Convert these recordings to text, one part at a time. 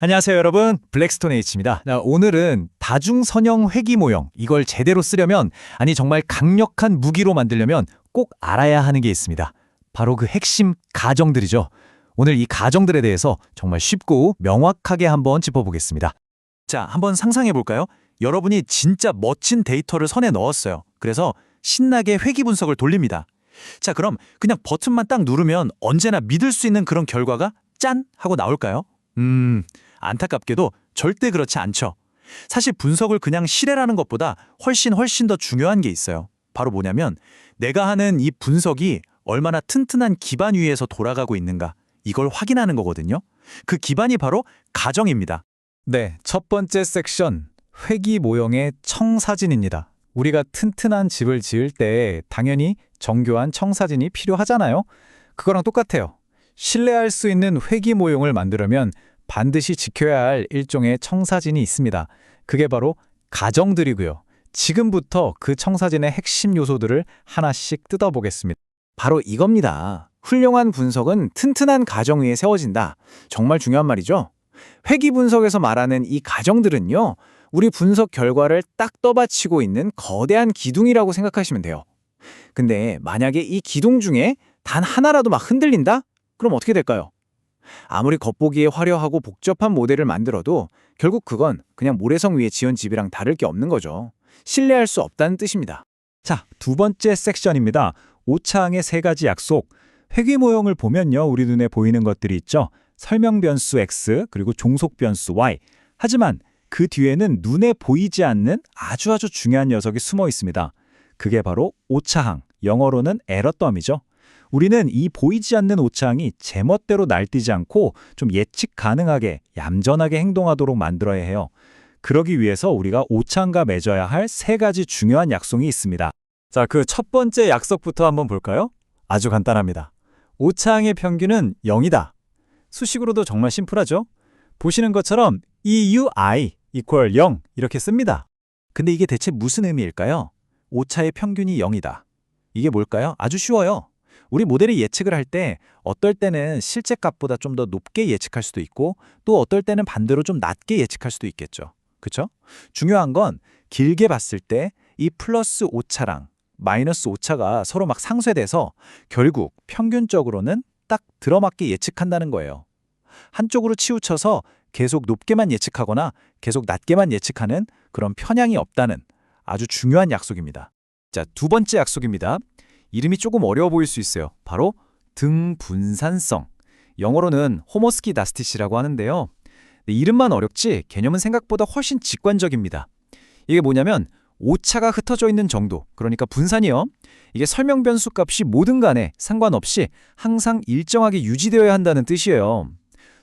안녕하세요 여러분 블랙스톤 H입니다. 자, 오늘은 다중선형 회기 모형 이걸 제대로 쓰려면 아니 정말 강력한 무기로 만들려면 꼭 알아야 하는 게 있습니다. 바로 그 핵심 가정들이죠. 오늘 이 가정들에 대해서 정말 쉽고 명확하게 한번 짚어보겠습니다. 자, 한번 상상해 볼까요? 여러분이 진짜 멋진 데이터를 선에 넣었어요. 그래서 신나게 회기 분석을 돌립니다. 자, 그럼 그냥 버튼만 딱 누르면 언제나 믿을 수 있는 그런 결과가 짠 하고 나올까요? 음, 안타깝게도 절대 그렇지 않죠. 사실 분석을 그냥 실행하는 것보다 훨씬 훨씬 더 중요한 게 있어요. 바로 뭐냐면 내가 하는 이 분석이 얼마나 튼튼한 기반 위에서 돌아가고 있는가 이걸 확인하는 거거든요. 그 기반이 바로 가정입니다. 네, 첫 번째 섹션 회기 모형의 청사진입니다. 우리가 튼튼한 집을 지을 때 당연히 정교한 청사진이 필요하잖아요. 그거랑 똑같아요. 신뢰할 수 있는 회기 모형을 만들려면 반드시 지켜야 할 일종의 청사진이 있습니다. 그게 바로 가정들이고요. 지금부터 그 청사진의 핵심 요소들을 하나씩 뜯어보겠습니다. 바로 이겁니다. 훌륭한 분석은 튼튼한 가정 위에 세워진다. 정말 중요한 말이죠. 회기 분석에서 말하는 이 가정들은요. 우리 분석 결과를 딱 떠받치고 있는 거대한 기둥이라고 생각하시면 돼요. 근데 만약에 이 기둥 중에 단 하나라도 막 흔들린다? 그럼 어떻게 될까요? 아무리 겉보기에 화려하고 복잡한 모델을 만들어도 결국 그건 그냥 모래성 위에 지은 집이랑 다를 게 없는 거죠. 신뢰할 수 없다는 뜻입니다. 자, 두 번째 섹션입니다. 오차항의 세 가지 약속. 회귀 모형을 보면요. 우리 눈에 보이는 것들이 있죠. 설명 변수 x 그리고 종속 변수 y. 하지만 그 뒤에는 눈에 보이지 않는 아주 아주 중요한 녀석이 숨어 있습니다. 그게 바로 오차항, 영어로는 에러덤이죠. 우리는 이 보이지 않는 오차항이 제멋대로 날뛰지 않고 좀 예측 가능하게 얌전하게 행동하도록 만들어야 해요. 그러기 위해서 우리가 오차항과 맺어야 할 세 가지 중요한 약속이 있습니다. 자, 그 첫 번째 약속부터 한번 볼까요? 아주 간단합니다. 오차항의 평균은 0이다. 수식으로도 정말 심플하죠? 보시는 것처럼 EUI equal 0 이렇게 씁니다. 근데 이게 대체 무슨 의미일까요? 오차의 평균이 0이다. 이게 뭘까요? 아주 쉬워요. 우리 모델이 예측을 할 때 어떨 때는 실제 값보다 좀 더 높게 예측할 수도 있고 또 어떨 때는 반대로 좀 낮게 예측할 수도 있겠죠. 그쵸? 중요한 건 길게 봤을 때 이 플러스 오차랑 마이너스 오차가 서로 막 상쇄돼서 결국 평균적으로는 딱 들어맞게 예측한다는 거예요. 한쪽으로 치우쳐서 계속 높게만 예측하거나 계속 낮게만 예측하는 그런 편향이 없다는 아주 중요한 약속입니다. 자, 두 번째 약속입니다. 이름이 조금 어려워 보일 수 있어요. 바로 등분산성. 영어로는 호모스키 다스티시라고 하는데요. 네, 이름만 어렵지 개념은 생각보다 훨씬 직관적입니다. 이게 뭐냐면 오차가 흩어져 있는 정도, 그러니까 분산이요. 이게 설명 변수 값이 뭐든 간에 상관없이 항상 일정하게 유지되어야 한다는 뜻이에요.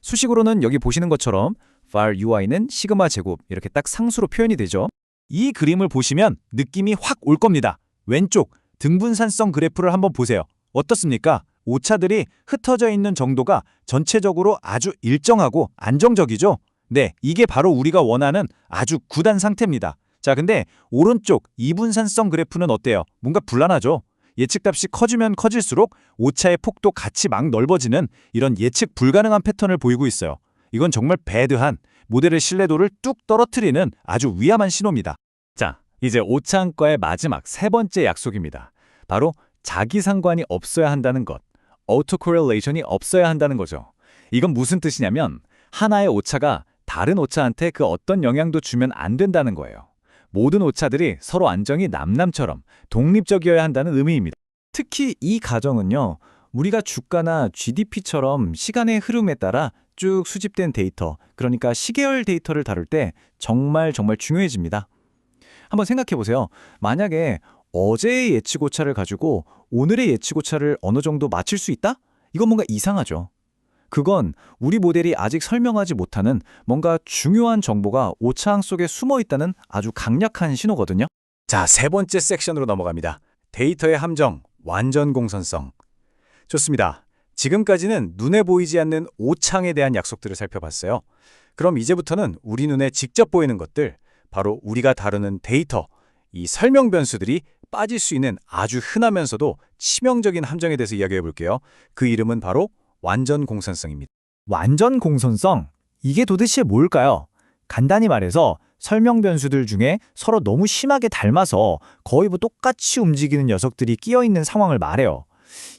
수식으로는 여기 보시는 것처럼 var ui는 시그마 제곱 이렇게 딱 상수로 표현이 되죠. 이 그림을 보시면 느낌이 확 올 겁니다. 왼쪽 등분산성 그래프를 한번 보세요. 어떻습니까? 오차들이 흩어져 있는 정도가 전체적으로 아주 일정하고 안정적이죠? 네, 이게 바로 우리가 원하는 아주 굳은 상태입니다. 자, 근데 오른쪽 이분산성 그래프는 어때요? 뭔가 불안하죠? 예측값이 커지면 커질수록 오차의 폭도 같이 막 넓어지는 이런 예측 불가능한 패턴을 보이고 있어요. 이건 정말 배드한 모델의 신뢰도를 뚝 떨어뜨리는 아주 위험한 신호입니다. 자, 이제 오차항과의 마지막 세 번째 약속입니다. 바로 자기 상관이 없어야 한다는 것. autocorrelation이 없어야 한다는 거죠. 이건 무슨 뜻이냐면 하나의 오차가 다른 오차한테 그 어떤 영향도 주면 안 된다는 거예요. 모든 오차들이 서로 안정이 남남처럼 독립적이어야 한다는 의미입니다. 특히 이 가정은요. 우리가 주가나 GDP처럼 시간의 흐름에 따라 쭉 수집된 데이터, 그러니까 시계열 데이터를 다룰 때 정말 정말 중요해집니다. 한번 생각해 보세요. 만약에 어제의 예측 오차를 가지고 오늘의 예측 오차를 어느 정도 맞출 수 있다? 이건 뭔가 이상하죠. 그건 우리 모델이 아직 설명하지 못하는 뭔가 중요한 정보가 오차항 속에 숨어 있다는 아주 강력한 신호거든요. 자, 세 번째 섹션으로 넘어갑니다. 데이터의 함정, 완전 공선성. 좋습니다. 지금까지는 눈에 보이지 않는 오차항에 대한 약속들을 살펴봤어요. 그럼 이제부터는 우리 눈에 직접 보이는 것들, 바로 우리가 다루는 데이터, 이 설명 변수들이 빠질 수 있는 아주 흔하면서도 치명적인 함정에 대해서 이야기해 볼게요. 그 이름은 바로 완전 공선성입니다. 완전 공선성? 이게 도대체 뭘까요? 간단히 말해서 설명 변수들 중에 서로 너무 심하게 닮아서 거의 뭐 똑같이 움직이는 녀석들이 끼어 있는 상황을 말해요.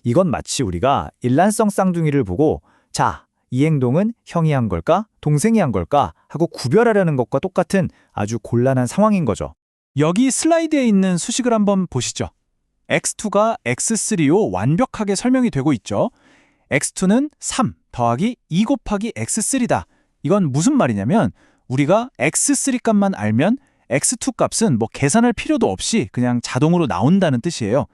이건 마치 우리가 일란성 쌍둥이를 보고 자, 이 행동은 형이 한 걸까? 동생이 한 걸까? 하고 구별하려는 것과 똑같은 아주 곤란한 상황인 거죠. 여기 슬라이드에 있는 수식을 한번 보시죠. x2가 x3로 완벽하게 설명이 되고 있죠. x2는 3 더하기 2 곱하기 x3다. 이건 무슨 말이냐면 우리가 x3 값만 알면 x2 값은 뭐 계산할 필요도 없이 그냥 자동으로 나온다는 뜻이에요.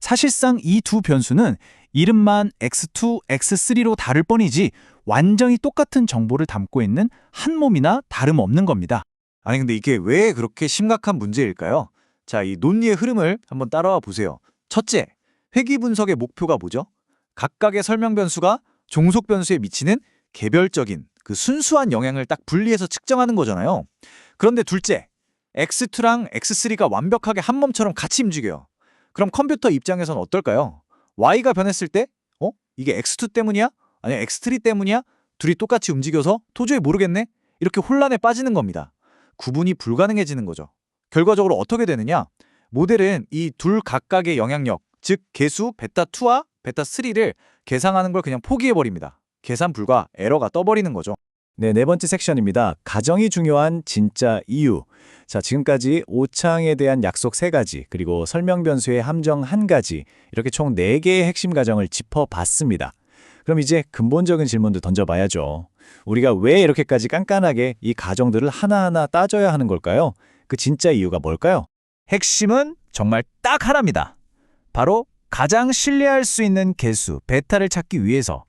사실상 이 두 변수는 이름만 x2, x3로 다를 뿐이지 완전히 똑같은 정보를 담고 있는 한 몸이나 다름없는 겁니다. 아니 근데 이게 왜 그렇게 심각한 문제일까요? 자, 이 논리의 흐름을 한번 따라와 보세요. 첫째, 회귀 분석의 목표가 뭐죠? 각각의 설명 변수가 종속 변수에 미치는 개별적인 그 순수한 영향을 딱 분리해서 측정하는 거잖아요. 그런데 둘째, x2랑 x3가 완벽하게 한 몸처럼 같이 움직여요. 그럼 컴퓨터 입장에선 어떨까요? y가 변했을 때, 어? 이게 x2 때문이야? 아니 x3 때문이야? 둘이 똑같이 움직여서 도저히 모르겠네? 이렇게 혼란에 빠지는 겁니다. 구분이 불가능해지는 거죠. 결과적으로 어떻게 되느냐? 모델은 이 둘 각각의 영향력, 즉 개수 베타2와 베타3를 계산하는 걸 그냥 포기해버립니다. 계산 불가, 에러가 떠버리는 거죠. 네, 네 번째 섹션입니다. 가정이 중요한 진짜 이유. 자, 지금까지 오창에 대한 약속 세가지 그리고 설명 변수의 함정 한가지 이렇게 총 네개의 핵심 가정을 짚어봤습니다. 그럼 이제 근본적인 질문도 던져봐야죠. 우리가 왜 이렇게까지 깐깐하게 이 가정들을 하나하나 따져야 하는 걸까요? 그 진짜 이유가 뭘까요? 핵심은 정말 딱 하나입니다. 바로 가장 신뢰할 수 있는 개수, 베타를 찾기 위해서.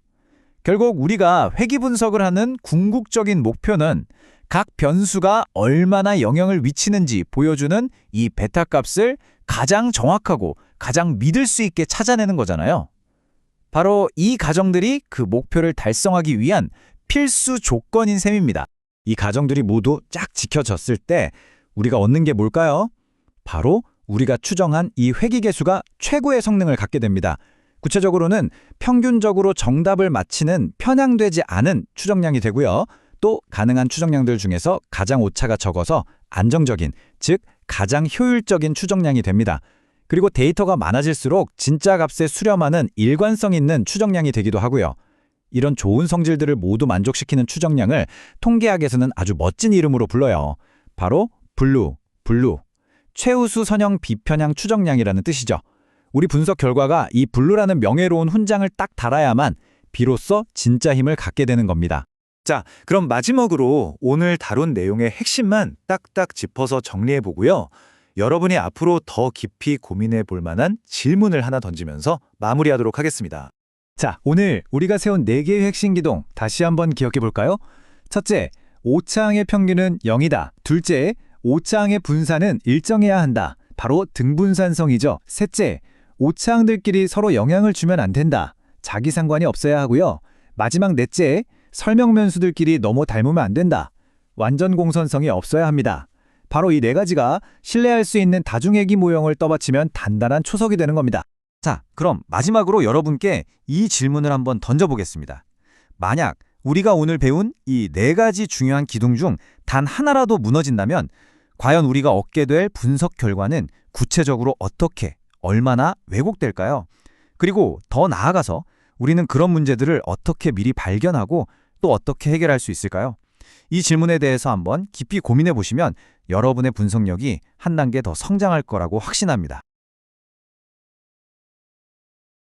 결국 우리가 회귀 분석을 하는 궁극적인 목표는 각 변수가 얼마나 영향을 미치는지 보여주는 이 베타 값을 가장 정확하고 가장 믿을 수 있게 찾아내는 거잖아요. 바로 이 가정들이 그 목표를 달성하기 위한 필수 조건인 셈입니다. 이 가정들이 모두 쫙 지켜졌을 때 우리가 얻는 게 뭘까요? 바로 우리가 추정한 이 회귀 개수가 최고의 성능을 갖게 됩니다. 구체적으로는 평균적으로 정답을 맞히는 편향되지 않은 추정량이 되고요. 또 가능한 추정량들 중에서 가장 오차가 적어서 안정적인, 즉 가장 효율적인 추정량이 됩니다. 그리고 데이터가 많아질수록 진짜 값에 수렴하는 일관성 있는 추정량이 되기도 하고요. 이런 좋은 성질들을 모두 만족시키는 추정량을 통계학에서는 아주 멋진 이름으로 불러요. 바로 블루, 블루. 최우수 선형 비편향 추정량이라는 뜻이죠. 우리 분석 결과가 이 블루라는 명예로운 훈장을 딱 달아야만 비로소 진짜 힘을 갖게 되는 겁니다. 자, 그럼 마지막으로 오늘 다룬 내용의 핵심만 딱딱 짚어서 정리해 보고요. 여러분이 앞으로 더 깊이 고민해 볼 만한 질문을 하나 던지면서 마무리하도록 하겠습니다. 자, 오늘 우리가 세운 4개의 핵심 기동 다시 한번 기억해 볼까요? 첫째, 오차항의 평균은 0이다. 둘째, 오차항의 분산은 일정해야 한다. 바로 등분산성이죠. 셋째, 오차항들끼리 서로 영향을 주면 안 된다. 자기 상관이 없어야 하고요. 마지막 넷째, 설명 변수들끼리 너무 닮으면 안 된다. 완전 공선성이 없어야 합니다. 바로 이 네 가지가 신뢰할 수 있는 다중회귀 모형을 떠받치면 단단한 초석이 되는 겁니다. 자, 그럼 마지막으로 여러분께 이 질문을 한번 던져보겠습니다. 만약 우리가 오늘 배운 이 네 가지 중요한 기둥 중 단 하나라도 무너진다면 과연 우리가 얻게 될 분석 결과는 구체적으로 어떻게, 얼마나 왜곡될까요? 그리고 더 나아가서 우리는 그런 문제들을 어떻게 미리 발견하고 또 어떻게 해결할 수 있을까요? 이 질문에 대해서 한번 깊이 고민해 보시면 여러분의 분석력이 한 단계 더 성장할 거라고 확신합니다.